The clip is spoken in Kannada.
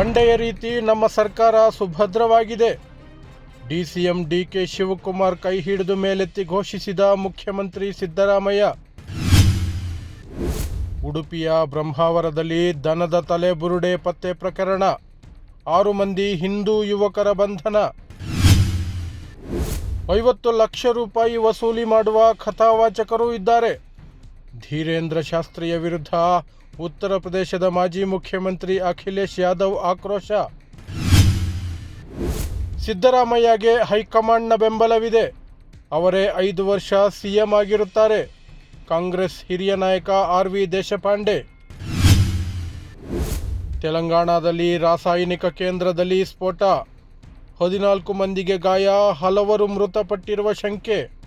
ಬಂಡೆಯ ರೀತಿ ನಮ್ಮ ಸರ್ಕಾರ ಸುಭದ್ರವಾಗಿದೆ. ಡಿಸಿಎಂ ಡಿಕೆ ಶಿವಕುಮಾರ್ ಕೈ ಹಿಡಿದು ಮೇಲೆತ್ತಿ ಘೋಷಿಸಿದ ಮುಖ್ಯಮಂತ್ರಿ ಸಿದ್ದರಾಮಯ್ಯ. ಉಡುಪಿಯ ಬ್ರಹ್ಮಾವರದಲ್ಲಿ ದನದ ತಲೆ ಬುರುಡೆ ಪತ್ತೆ ಪ್ರಕರಣ. ಆರು ಮಂದಿ ಹಿಂದೂ ಯುವಕರ ಬಂಧನ. ಐವತ್ತು ಲಕ್ಷ ರೂಪಾಯಿ ವಸೂಲಿ ಮಾಡುವ ಕಥಾವಾಚಕರೂ ಇದ್ದಾರೆ. ಧೀರೇಂದ್ರ ಶಾಸ್ತ್ರಿಯ ವಿರುದ್ಧ ಉತ್ತರ ಪ್ರದೇಶದ ಮಾಜಿ ಮುಖ್ಯಮಂತ್ರಿ ಅಖಿಲೇಶ್ ಯಾದವ್ ಆಕ್ರೋಶ. ಸಿದ್ದರಾಮಯ್ಯಗೆ ಹೈಕಮಾಂಡ್ನ ಬೆಂಬಲವಿದೆ. ಅವರೇ ಐದು ವರ್ಷ ಸಿಎಂ ಆಗಿರುತ್ತಾರೆ. ಕಾಂಗ್ರೆಸ್ ಹಿರಿಯ ನಾಯಕ ಆರ್ ವಿ ದೇಶಪಾಂಡೆ. ತೆಲಂಗಾಣದಲ್ಲಿ ರಾಸಾಯನಿಕ ಕೇಂದ್ರದಲ್ಲಿ ಸ್ಫೋಟ. ಹದಿನಾಲ್ಕು ಮಂದಿಗೆ ಗಾಯ, ಹಲವರು ಮೃತಪಟ್ಟಿರುವ ಶಂಕೆ.